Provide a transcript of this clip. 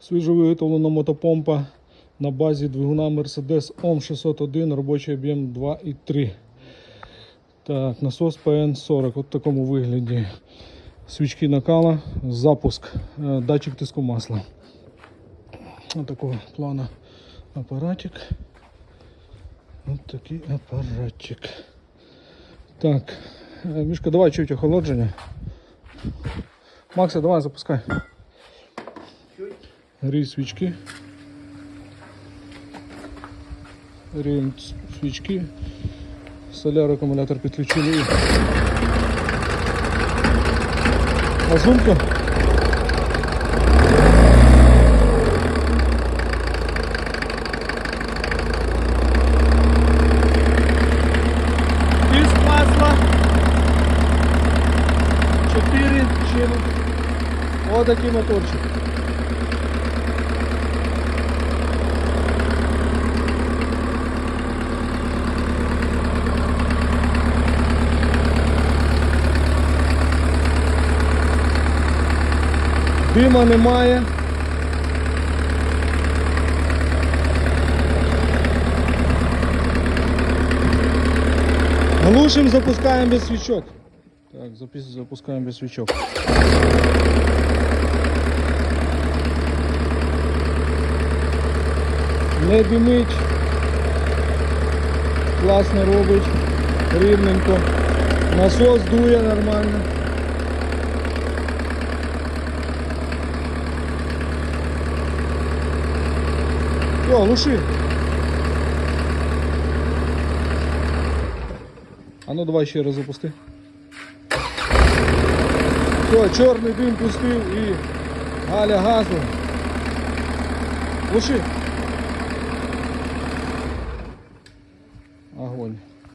Свіжовиготовлена мотопомпа на базі двигуна Mercedes OM 601, робочий об'єм 2,3. Так, насос PN40 от в такому вигляді. Свічки накала, запуск, е, датчик тиску масла. Ось такого плану апаратик. Ось такий апаратик. Так, е, Мішка, давай чуть охолодження. Макса, давай запускай. Грій свічки. Гріємо свічки. Соляр акумулятор підключили. Газунка. Тиск масла. 4 чим. Отакий моторчик. Дима немає. Глушим, запускаємо без свічок. Так, запускаємо без свічок. Не димить. Класно робить. Рівненько. Насос дує нормально. О, глуши. А ну давай ще раз запусти. Все, чорний дим пустив і Галя газу. Глуши.